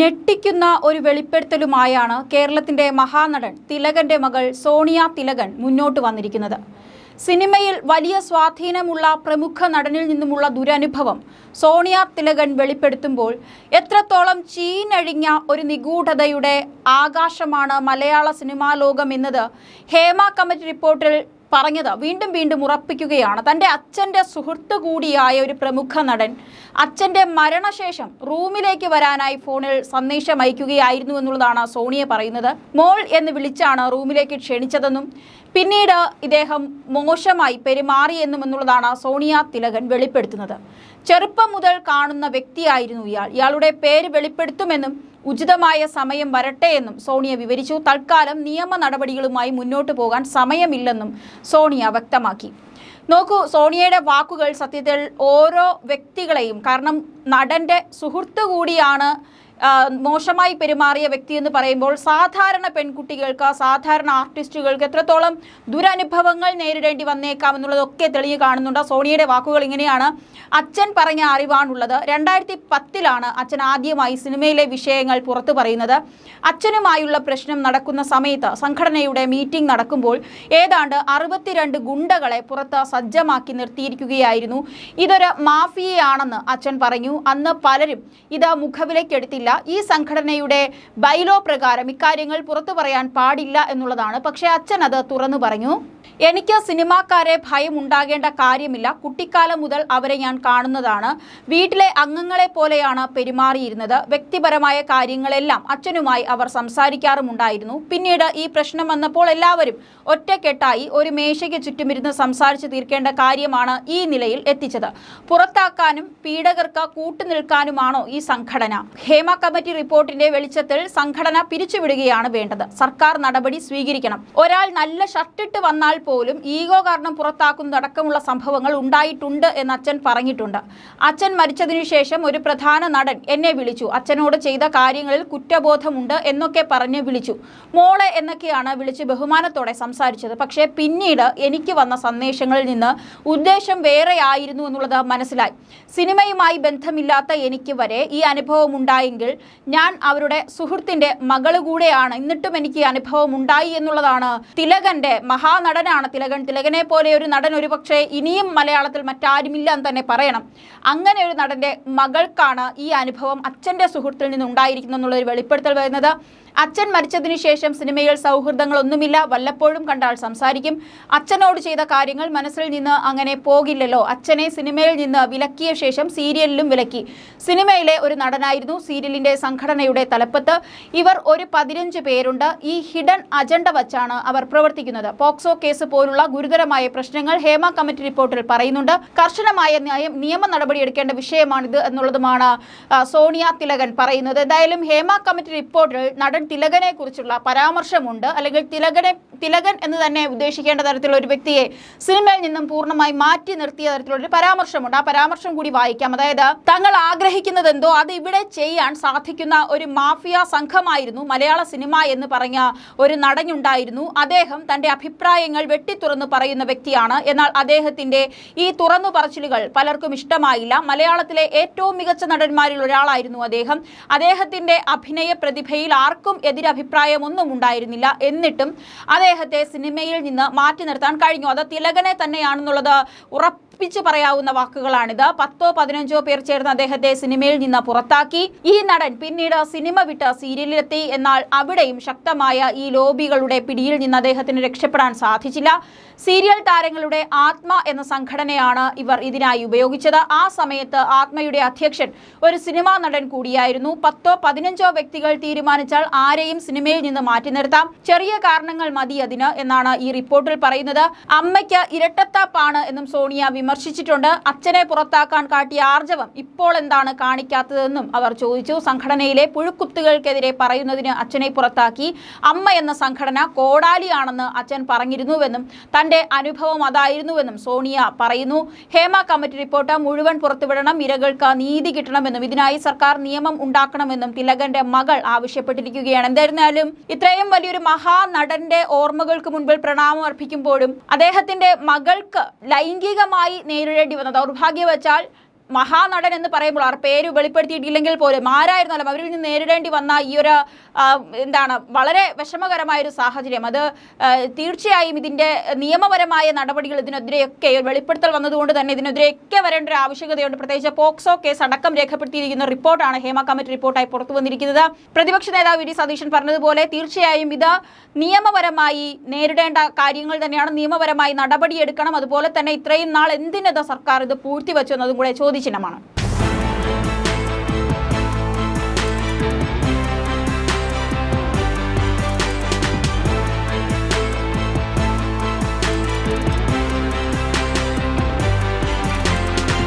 ഞെട്ടിക്കുന്ന ഒരു വെളിപ്പെടുത്തലുമായാണ് കേരളത്തിന്റെ മഹാനടൻ തിലകന്റെ മകൾ സോണിയ തിലകൻ മുന്നോട്ട് വന്നിരിക്കുന്നത്. സിനിമയിൽ വലിയ സ്വാധീനമുള്ള പ്രമുഖ നടനിൽ നിന്നുമുള്ള ദുരനുഭവം സോണിയ തിലകൻ വെളിപ്പെടുത്തുമ്പോൾ എത്രത്തോളം ചീനഴിഞ്ഞ ഒരു നിഗൂഢതയുടെ ആകാശമാണ് മലയാള സിനിമാ ലോകം എന്നത് ഹേമ കമ്മിറ്റി റിപ്പോർട്ടിൽ പറഞ്ഞത് വീണ്ടും വീണ്ടും ഉറപ്പിക്കുകയാണ്. തന്റെ അച്ഛന്റെ സുഹൃത്ത് കൂടിയായ ഒരു പ്രമുഖ നടൻ അച്ഛന്റെ മരണശേഷം റൂമിലേക്ക് വരാനായി ഫോണിൽ സന്ദേശം അയക്കുകയായിരുന്നു എന്നുള്ളതാണ് സോണിയ പറയുന്നത്. മോൾ എന്ന് വിളിച്ചാണ് റൂമിലേക്ക് ക്ഷണിച്ചതെന്നും പിന്നീട് ഇദ്ദേഹം മോശമായി പെരുമാറിയെന്നും എന്നുള്ളതാണ് സോണിയ തിലകൻ വെളിപ്പെടുത്തുന്നത്. ചെറുപ്പം മുതൽ കാണുന്ന വ്യക്തിയായിരുന്നു ഇയാൾ. ഇയാളുടെ പേര് വെളിപ്പെടുത്തുമെന്നും ഉചിതമായ സമയം വരട്ടെ എന്നും സോണിയ വിവരിച്ചു. തൽക്കാലം നിയമ നടപടികളുമായി മുന്നോട്ടു പോകാൻ സമയമില്ലെന്നും സോണിയ വ്യക്തമാക്കി. നോക്കൂ സോണിയയുടെ വാക്കുകൾ സത്യത്തിൽ ഓരോ വ്യക്തികളെയും കാരണം നടന്റെ സുഹൃത്തു കൂടിയാണ് മോശമായി പെരുമാറിയ വ്യക്തി എന്ന് പറയുമ്പോൾ സാധാരണ പെൺകുട്ടികൾക്ക് സാധാരണ ആർട്ടിസ്റ്റുകൾക്ക് എത്രത്തോളം ദുരനുഭവങ്ങൾ നേരിടേണ്ടി വന്നേക്കാം എന്നുള്ളതൊക്കെ തെളിഞ്ഞു കാണുന്നുണ്ട്. സോണിയുടെ വാക്കുകൾ ഇങ്ങനെയാണ്. അച്ഛൻ പറഞ്ഞ അറിവാണുള്ളത്. രണ്ടായിരത്തി പത്തിലാണ് അച്ഛൻ ആദ്യമായി സിനിമയിലെ വിഷയങ്ങൾ പുറത്തു പറയുന്നത്. അച്ഛനുമായുള്ള പ്രശ്നം നടക്കുന്ന സമയത്ത് സംഘടനയുടെ മീറ്റിംഗ് നടക്കുമ്പോൾ ഏതാണ്ട് അറുപത്തിരണ്ട് ഗുണ്ടകളെ പുറത്ത് സജ്ജമാക്കി നിർത്തിയിരിക്കുകയായിരുന്നു. ഇതൊരു മാഫിയയാണെന്ന് അച്ഛൻ പറഞ്ഞു. അന്ന് പലരും ഇത് മുഖവിലേക്കെടുത്തില്ല ഈ സംഘടനയുടെ ബൈലോ പ്രകാരം ഇക്കാര്യങ്ങൾ പുറത്തു പറയാൻ പാടില്ല എന്നുള്ളതാണ്. പക്ഷേ അച്ഛൻ അത് തുറന്നു പറഞ്ഞു. എനിക്ക് സിനിമാക്കാരെ ഭയം ഉണ്ടാകേണ്ട കാര്യമില്ല. കുട്ടിക്കാലം മുതൽ അവരെ ഞാൻ കാണുന്നതാണ്. വീട്ടിലെ അംഗങ്ങളെ പോലെയാണ് പെരുമാറിയിരുന്നത്. വ്യക്തിപരമായ കാര്യങ്ങളെല്ലാം അച്ഛനുമായി അവർ സംസാരിക്കാറുമുണ്ടായിരുന്നു. പിന്നീട് ഈ പ്രശ്നം വന്നപ്പോൾ എല്ലാവരും ഒറ്റക്കെട്ടായി ഒരു മേശയ്ക്ക് ചുറ്റുമിരുന്ന് സംസാരിച്ച് തീർക്കേണ്ട കാര്യമാണ് ഈ നിലയിൽ എത്തിച്ചത്. പുറത്താക്കാനും പീഡകർക്ക് കൂട്ടുനിൽക്കാനുമാണോ ഈ സംഘടന? ഹേമ കമ്മിറ്റി റിപ്പോർട്ടിന്റെ വെളിച്ചത്തിൽ സംഘടന പിരിച്ചുവിടുകയാണ് വേണ്ടത്. സർക്കാർ നടപടി സ്വീകരിക്കണം. ഒരാൾ നല്ല ഷർട്ടിട്ട് വന്നാൽ പോലും ഈഗോ കാരണം പുറത്താക്കുന്നതടക്കമുള്ള സംഭവങ്ങൾ ഉണ്ടായിട്ടുണ്ട് എന്ന് അച്ഛൻ പറഞ്ഞിട്ടുണ്ട്. അച്ഛൻ മരിച്ചതിനു ശേഷം ഒരു പ്രധാന നടൻ എന്നെ വിളിച്ചു. അച്ഛനോട് ചെയ്ത കാര്യങ്ങളിൽ കുറ്റബോധമുണ്ട് എന്നൊക്കെ പറഞ്ഞ് വിളിച്ചു. മോളെ എന്നൊക്കെയാണ് വിളിച്ച് ബഹുമാനത്തോടെ സംസാരിച്ചത്. പക്ഷേ പിന്നീട് എനിക്ക് വന്ന സന്ദേശങ്ങളിൽ നിന്ന് ഉദ്ദേശം വേറെയായിരുന്നു എന്നുള്ളത് മനസ്സിലായി. സിനിമയുമായി ബന്ധമില്ലാത്ത എനിക്ക് വരെ ഈ അനുഭവം ഉണ്ടായെങ്കിൽ ഞാൻ അവരുടെ സുഹൃത്തിന്റെ മകൾ കൂടെയാണ്. എന്നിട്ടും എനിക്ക് അനുഭവം ഉണ്ടായി എന്നുള്ളതാണ് തിലകന്റെ മഹാനടനാണ് തിലകൻ? തിലകനെ പോലെ ഒരു നടൻ ഒരുപക്ഷെ ഇനിയും മലയാളത്തിൽ മറ്റാരുമില്ല എന്ന് തന്നെ പറയണം. അങ്ങനെ ഒരു നടന്റെ മകൾക്കാണ് ഈ അനുഭവം അച്ഛന്റെ സുഹൃത്തിൽ നിന്നുണ്ടായിരിക്കുന്നു എന്നുള്ളൊരു വെളിപ്പെടുത്തൽ വരുന്നത്. അച്ഛൻ മരിച്ചതിനു ശേഷം സിനിമയിൽ സൗഹൃദങ്ങളൊന്നുമില്ല. വല്ലപ്പോഴും കണ്ടാൽ സംസാരിക്കും. അച്ഛനോട് ചെയ്ത കാര്യങ്ങൾ മനസ്സിൽ നിന്ന് അങ്ങനെ പോകില്ലല്ലോ. അച്ഛനെ സിനിമയിൽ നിന്ന് വിലക്കിയ ശേഷം സീരിയലിലും വിലക്കി. സിനിമയിലെ ഒരു നടനായിരുന്നു സീരിയലിന്റെ സംഘടനയുടെ തലപ്പത്ത്. ഇവർ ഒരു പതിനഞ്ച് പേരുണ്ട്. ഈ ഹിഡൻ അജണ്ട വച്ചാണ് അവർ പ്രവർത്തിക്കുന്നത്. പോക്സോ കേസ് പോലുള്ള ഗുരുതരമായ പ്രശ്നങ്ങൾ ഹേമ കമ്മിറ്റി റിപ്പോർട്ടിൽ പറയുന്നുണ്ട്. കർശനമായ നയം നിയമ നടപടി എടുക്കേണ്ട വിഷയമാണിത് എന്നുള്ളതുമാണ് സോണിയ തിലകൻ പറയുന്നത്. എന്തായാലും ഹേമ കമ്മിറ്റി റിപ്പോർട്ടിൽ നടൻ തിലകനെ കുറിച്ചുള്ള പരാമർശമുണ്ട്. അല്ലെങ്കിൽ തിലകനെ തിലകൻ എന്ന് തന്നെ ഉദ്ദേശിക്കേണ്ട തരത്തിലുള്ള ഒരു വ്യക്തിയെ സിനിമയിൽ നിന്നും പൂർണമായി മാറ്റി നിർത്തിയ തരത്തിലുള്ള ഒരു പരാമർശമുണ്ട്. ആ പരാമർശം കൂടി വായിക്കാം. അതായത് തങ്ങൾ ആഗ്രഹിക്കുന്നത് എന്തോ അത് ഇവിടെ ചെയ്യാൻ സാധിക്കുന്ന ഒരു മാഫിയ സംഘമായിരുന്നു മലയാള സിനിമ എന്ന് പറഞ്ഞ ഒരു നടനുണ്ടായിരുന്നു. അദ്ദേഹം തന്റെ അഭിപ്രായങ്ങൾ വെട്ടിത്തുറന്ന് പറയുന്ന വ്യക്തിയാണ്. എന്നാൽ അദ്ദേഹത്തിന്റെ ഈ തുറന്നു പറച്ചിലുകൾ പലർക്കും ഇഷ്ടമായില്ല. മലയാളത്തിലെ ഏറ്റവും മികച്ച നടന്മാരിൽ ഒരാളായിരുന്നു അദ്ദേഹം. അദ്ദേഹത്തിന്റെ അഭിനയ പ്രതിഭയിൽ ആർക്കും എതിരഭിപ്രായമൊന്നും ഉണ്ടായിരുന്നില്ല. എന്നിട്ടും അദ്ദേഹത്തെ സിനിമയിൽ നിന്ന് മാറ്റി നിർത്താൻ കഴിഞ്ഞു. അത് തിലകനെ തന്നെയാണെന്നുള്ളത് ഉറപ്പിച്ച് പറയാവുന്ന വാക്കുകളാണിത്. പത്തോ പതിനഞ്ചോ പേർ ചേർന്ന് അദ്ദേഹത്തെ സിനിമയിൽ നിന്ന് പുറത്താക്കി. ഈ നടൻ പിന്നീട് സിനിമ വിട്ട് സീരിയലിലെത്തി. എന്നാൽ അവിടെയും ശക്തമായ ഈ ലോബികളുടെ പിടിയിൽ നിന്ന് അദ്ദേഹത്തിന് രക്ഷപ്പെടാൻ സാധിച്ചില്ല. സീരിയൽ താരങ്ങളുടെ ആത്മ എന്ന സംഘടനയാണ് ഇവർ ഇതിനായി ഉപയോഗിച്ചത്. ആ സമയത്ത് ആത്മയുടെ അധ്യക്ഷൻ ഒരു സിനിമാ നടൻ കൂടിയായിരുന്നു. പത്തോ പതിനഞ്ചോ വ്യക്തികൾ തീരുമാനിച്ചാൽ ആരെയും സിനിമയിൽ നിന്ന് മാറ്റി നിർത്താം. ചെറിയ കാരണങ്ങൾ മതി അതിന് എന്നാണ് ഈ റിപ്പോർട്ടിൽ പറയുന്നത്. അമ്മയ്ക്ക് ഇരട്ടത്താപ്പാണ് എന്നും സോണിയ വിമർശിച്ചിട്ടുണ്ട്. അച്ഛനെ പുറത്താക്കാൻ കാട്ടിയ ആർജവം ഇപ്പോൾ എന്താണ് കാണിക്കാത്തതെന്നും അവർ ചോദിച്ചു. സംഘടനയിലെ പുഴുക്കുത്തുകൾക്കെതിരെ പറയുന്നതിന് അച്ഛനെ പുറത്താക്കി. അമ്മ എന്ന സംഘടന കോടാലിയാണെന്ന് അച്ഛൻ പറഞ്ഞിരുന്നുവെന്നും തന്റെ അനുഭവം അതായിരുന്നുവെന്നും സോണിയ പറയുന്നു. ഹേമ കമ്മിറ്റി റിപ്പോർട്ട് മുഴുവൻ പുറത്തുവിടണം. ഇരകൾക്ക് നീതി കിട്ടണമെന്നും ഇതിനായി സർക്കാർ നിയമം ഉണ്ടാക്കണമെന്നും തിലകന്റെ മകൾ ആവശ്യപ്പെട്ടിരിക്കുകയാണ്. എന്തായിരുന്നാലും ഇത്രയും വലിയൊരു മഹാനടന്റെ ഓർമ്മകൾക്ക് മുൻപിൽ പ്രണാമം അർപ്പിക്കുമ്പോഴും അദ്ദേഹത്തിന്റെ മകൾക്ക് ലൈംഗികമായി നേരിടേണ്ടി വന്ന ദൗർഭാഗ്യവശാൽ മഹാനടൻ എന്ന് പറയുമ്പോൾ അവർ പേര് വെളിപ്പെടുത്തിയിട്ടില്ലെങ്കിൽ പോലും ആരായിരുന്നാലും അവരിൽ നിന്ന് നേരിടേണ്ടി വന്ന ഈ ഒരു എന്താണ് വളരെ വിഷമകരമായ ഒരു സാഹചര്യം. അത് തീർച്ചയായും ഇതിന്റെ നിയമപരമായ നടപടികൾ ഇതിനെതിരെയൊക്കെ വെളിപ്പെടുത്തൽ വന്നതുകൊണ്ട് തന്നെ ഇതിനെതിരെയൊക്കെ വരേണ്ട ഒരു ആവശ്യകതയുണ്ട്. പ്രത്യേകിച്ച് പോക്സോ കേസ് അടക്കം രേഖപ്പെടുത്തിയിരിക്കുന്ന റിപ്പോർട്ടാണ് ഹേമ കമ്മിറ്റി റിപ്പോർട്ടായി പുറത്തു വന്നിരിക്കുന്നത്. പ്രതിപക്ഷ നേതാവ് വി ഡി സതീശൻ പറഞ്ഞതുപോലെ തീർച്ചയായും ഇത് നിയമപരമായി നേരിടേണ്ട കാര്യങ്ങൾ തന്നെയാണ്. നിയമപരമായി നടപടിയെടുക്കണം. അതുപോലെ തന്നെ ഇത്രയും നാൾ എന്തിനത് സർക്കാർ ഇത് പൂഴ്ത്തിവെച്ചു എന്നതും കൂടെ ചോദ്യചിഹ്നമാണ്